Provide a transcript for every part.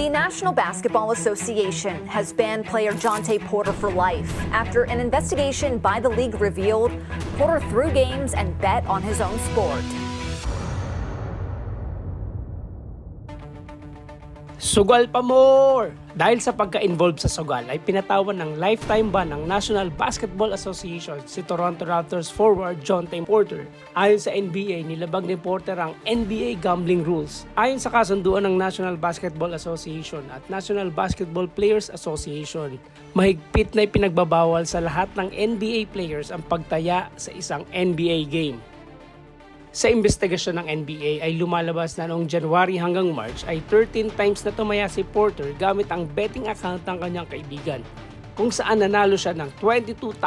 The National Basketball Association has banned player Jonte Porter for life after an investigation by the league revealed Porter threw games and bet on his own sport. Sugal pa more! Dahil sa pagka-involved sa sugal ay pinatawan ng lifetime ban ng National Basketball Association si Toronto Raptors forward John Tim Porter. Ayon sa NBA, nilabag ni Porter ang NBA gambling rules. Ayon sa kasunduan ng National Basketball Association at National Basketball Players Association, mahigpit na ipinagbabawal sa lahat ng NBA players ang pagtaya sa isang NBA game. Sa investigasyon ng NBA ay lumalabas na noong January hanggang March ay 13 times na tumaya si Porter gamit ang betting account ng kanyang kaibigan kung saan nanalo siya ng $22,000.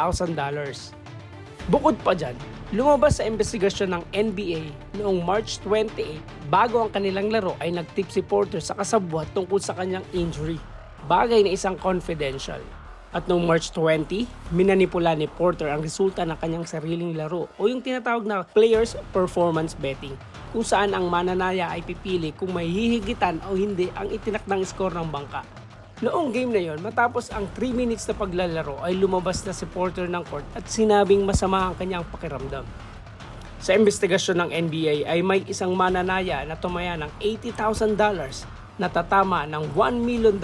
Bukod pa dyan, lumabas sa investigasyon ng NBA noong March 28 bago ang kanilang laro ay nagtip si Porter sa kasabwat tungkol sa kanyang injury, bagay na isang confidential. At noong March 20, minanipula ni Porter ang resulta ng kanyang sariling laro o yung tinatawag na Players Performance Betting kung saan ang mananaya ay pipili kung may hihigitan o hindi ang itinakdang score ng bangka. Noong game na yon, matapos ang 3 minutes na paglalaro ay lumabas na si Porter ng court at sinabing masama ang kanyang pakiramdam. Sa investigasyon ng NBA ay may isang mananaya na tumaya ng $80,000 na tatama ng $1 million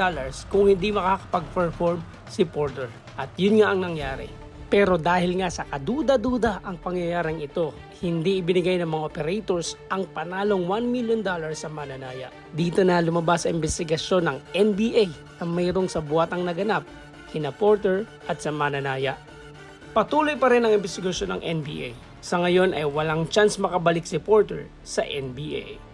kung hindi makakapag-perform si Porter. At yun nga ang nangyari. Pero dahil nga sa kaduda-duda ang pangyayaring ito, hindi ibinigay ng mga operators ang panalong $1 million sa mananaya. Dito na lumabas sa investigasyon ng NBA na mayroong sa buwatang naganap kina Porter at sa mananaya. Patuloy pa rin ang investigasyon ng NBA. Sa ngayon ay walang chance makabalik si Porter sa NBA.